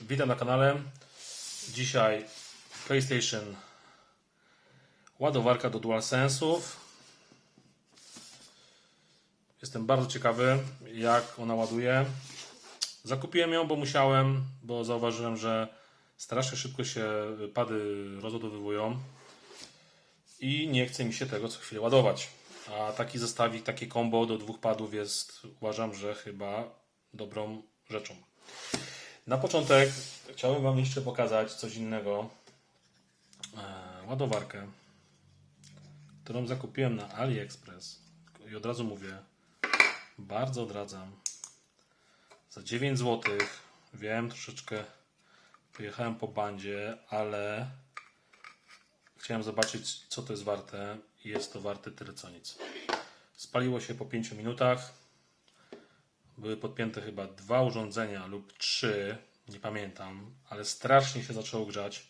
Witam na kanale. Dzisiaj PlayStation ładowarka do DualSense'ów. Jestem bardzo ciekawy, jak ona ładuje. Zakupiłem ją, bo musiałem, bo zauważyłem, że strasznie szybko się pady rozładowywują i nie chce mi się tego co chwilę ładować. A taki zestawik, takie combo do dwóch padów jest, uważam, że chyba dobrą rzeczą. Na początek chciałbym Wam jeszcze pokazać coś innego. E, ładowarkę, którą zakupiłem na AliExpress. I od razu mówię, bardzo odradzam. Za 9 zł. Wiem, troszeczkę pojechałem po bandzie, ale chciałem zobaczyć, co to jest warte. Jest to warte tyle co nic. Spaliło się po 5 minutach. Były podpięte chyba dwa urządzenia lub trzy, nie pamiętam, ale strasznie się zaczęło grzać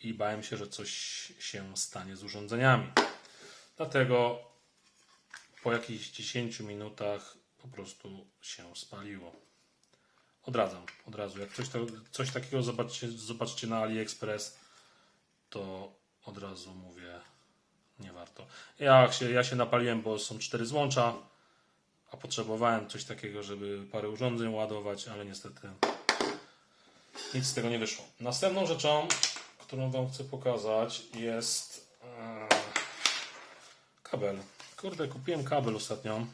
i bałem się, że coś się stanie z urządzeniami. Dlatego po jakichś 10 minutach po prostu się spaliło. Odradzam, od razu. Jak coś, coś takiego zobaczcie na AliExpress, to od razu mówię, nie warto. Ja się, ja się napaliłem, bo są cztery złącza potrzebowałem coś takiego, żeby parę urządzeń ładować, ale niestety nic z tego nie wyszło. Następną rzeczą, którą Wam chcę pokazać jest e, kabel. Kurde, kupiłem kabel ostatnio.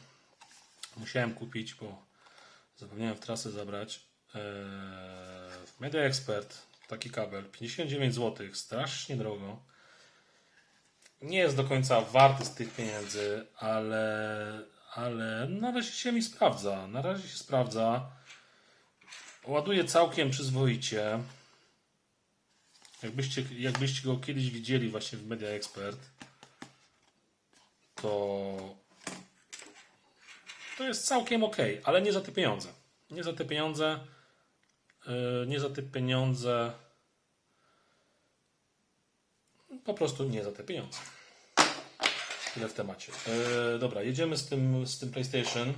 Musiałem kupić, bo zapomniałem w trasę zabrać. E, Media Expert taki kabel 59 zł, strasznie drogo. Nie jest do końca warty z tych pieniędzy, ale ale na razie się mi sprawdza. Na razie się sprawdza. Ładuje całkiem przyzwoicie. Jakbyście, jakbyście go kiedyś widzieli właśnie w Media Expert, to to jest całkiem ok, ale nie za te pieniądze. Nie za te pieniądze. Yy, nie za te pieniądze. Po prostu nie za te pieniądze. Tyle w temacie. E, dobra, jedziemy z tym, z tym PlayStation.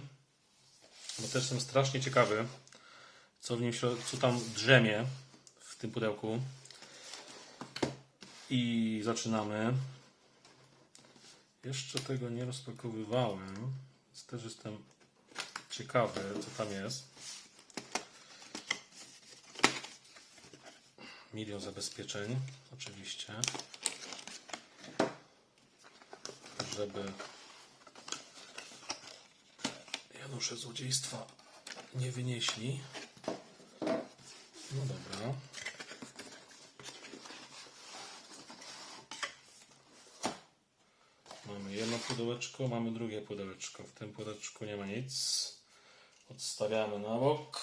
Bo też jestem strasznie ciekawy, co w nim co tam drzemie w tym pudełku. I zaczynamy. Jeszcze tego nie rozpakowywałem, więc też jestem ciekawy, co tam jest. Milion zabezpieczeń, oczywiście żeby Janusze złodziejstwa nie wynieśli. No dobra. Mamy jedno pudełeczko, mamy drugie pudełeczko. W tym pudełeczku nie ma nic. Odstawiamy na bok.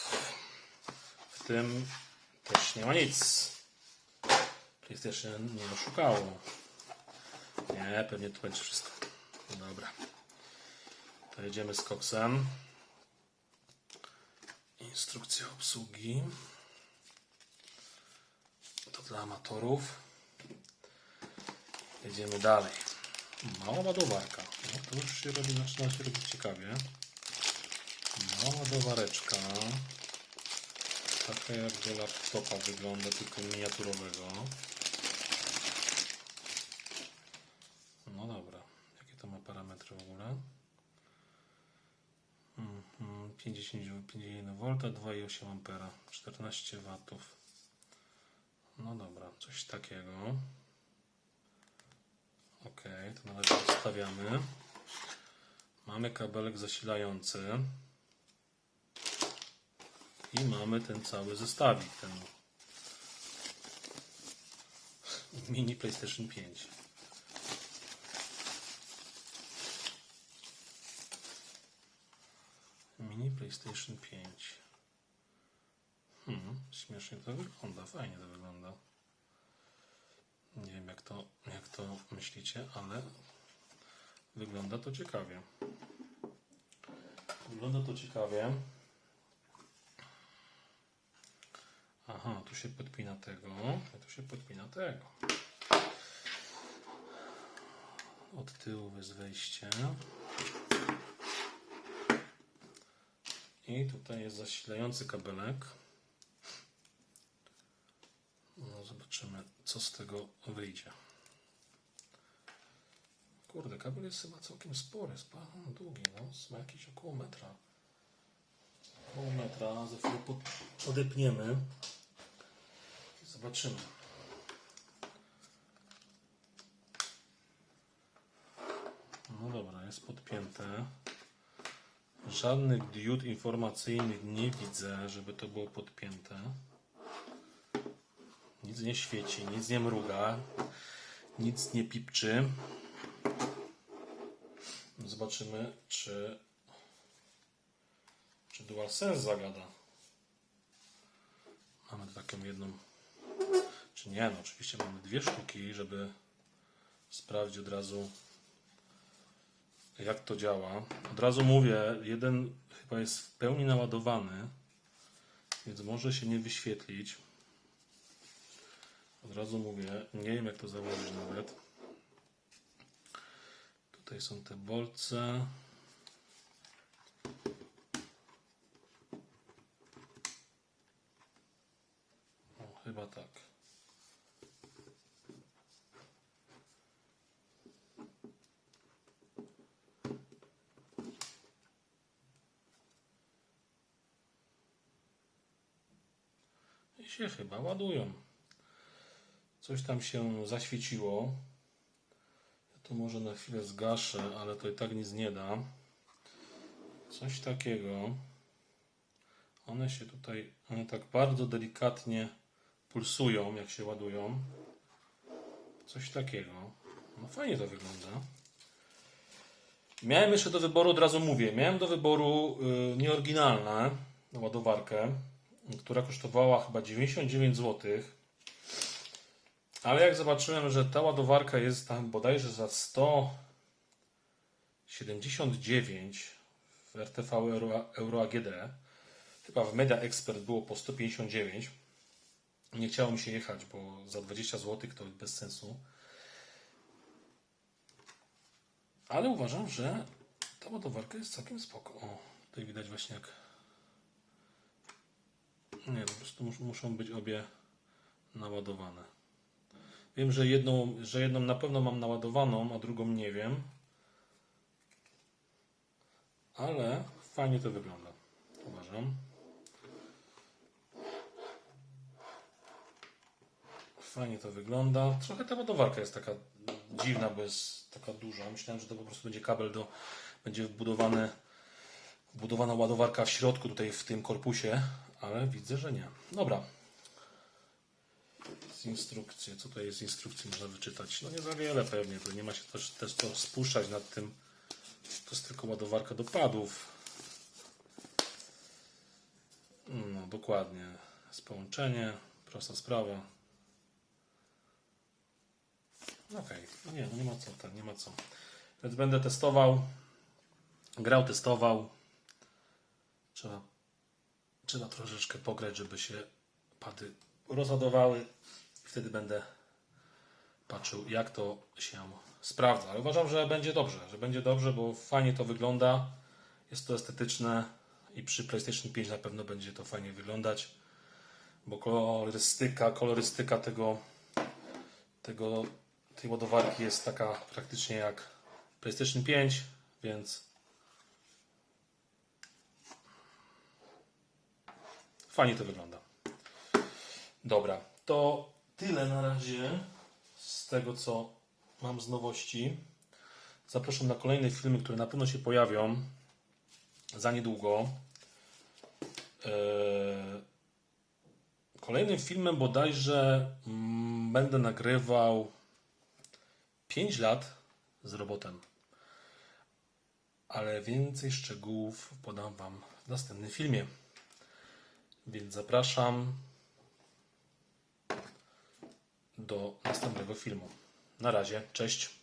W tym też nie ma nic. PlayStation nie oszukało. Nie, pewnie tu będzie wszystko. No Dobra. To jedziemy z koksem. Instrukcja obsługi. To dla amatorów. Jedziemy dalej. Mała ładowarka. No, to już się robi, zaczyna się robić ciekawie. Mała ładowareczka. Taka jak do laptopa wygląda, tylko miniaturowego. 51 V, 2,8 A, 14 W. No dobra, coś takiego. Ok, to na razie odstawiamy. Mamy kabelek zasilający. I mamy ten cały zestawik, ten mini PlayStation 5. PlayStation 5. Hmm, śmiesznie to wygląda, fajnie to wygląda. Nie wiem jak to, jak to myślicie, ale wygląda to ciekawie. Wygląda to ciekawie. Aha, tu się podpina tego, tu się podpina tego. Od tyłu jest wejście. I tutaj jest zasilający kabelek. Zobaczymy, co z tego wyjdzie. Kurde, kabel jest chyba całkiem spory, jest długi, no, ma jakieś około metra. Około metra, za chwilę pod, podepniemy zobaczymy. No dobra, jest podpięte. Żadnych diod informacyjnych nie widzę, żeby to było podpięte. Nic nie świeci, nic nie mruga, nic nie pipczy. Zobaczymy, czy, czy DualSense zagada. Mamy taką jedną, czy nie, no oczywiście mamy dwie sztuki, żeby sprawdzić od razu jak to działa. Od razu mówię, jeden chyba jest w pełni naładowany, więc może się nie wyświetlić. Od razu mówię, nie wiem jak to założyć nawet. Tutaj są te bolce. O, chyba tak. I się chyba ładują. Coś tam się zaświeciło. Ja to może na chwilę zgaszę, ale to i tak nic nie da. Coś takiego. One się tutaj, one tak bardzo delikatnie pulsują, jak się ładują. Coś takiego. No fajnie to wygląda. Miałem jeszcze do wyboru, od razu mówię, miałem do wyboru y, nieoryginalną ładowarkę, która kosztowała chyba 99 zł. Ale jak zobaczyłem, że ta ładowarka jest tam bodajże za 179 w RTV Euro, Euro AGD, chyba w Media Expert było po 159. Nie chciało mi się jechać, bo za 20 zł to bez sensu. Ale uważam, że ta ładowarka jest całkiem spoko. O, tutaj widać właśnie jak... Nie, po prostu mus, muszą być obie naładowane. Wiem, że jedną, że jedną na pewno mam naładowaną, a drugą nie wiem. Ale fajnie to wygląda. Uważam. Fajnie to wygląda. Trochę ta ładowarka jest taka dziwna, bo jest taka duża. Myślałem, że to po prostu będzie kabel do. Będzie wbudowany, wbudowana ładowarka w środku, tutaj w tym korpusie, ale widzę, że nie. Dobra. Z instrukcji. Co to jest z instrukcji? Można wyczytać. No nie za wiele pewnie. To nie ma się też, też to spuszczać nad tym. To jest tylko ładowarka do padów. No dokładnie. Jest połączenie. Prosta sprawa. Okej, no nie, no nie ma co, tak, nie ma co. Więc będę testował, grał, testował. Trzeba, trzeba troszeczkę pograć, żeby się pady rozładowały. Wtedy będę patrzył, jak to się sprawdza. Ale uważam, że będzie dobrze, że będzie dobrze, bo fajnie to wygląda. Jest to estetyczne i przy PlayStation 5 na pewno będzie to fajnie wyglądać, bo kolorystyka, kolorystyka tego, tego tej ładowarki jest taka praktycznie jak PlayStation 5, więc fajnie to wygląda. Dobra, to tyle na razie z tego, co mam z nowości. Zapraszam na kolejne filmy, które na pewno się pojawią za niedługo. Eee, Kolejnym filmem bodajże mm, będę nagrywał 5 lat z robotem. Ale więcej szczegółów podam Wam w następnym filmie. Więc zapraszam do następnego filmu. Na razie, cześć.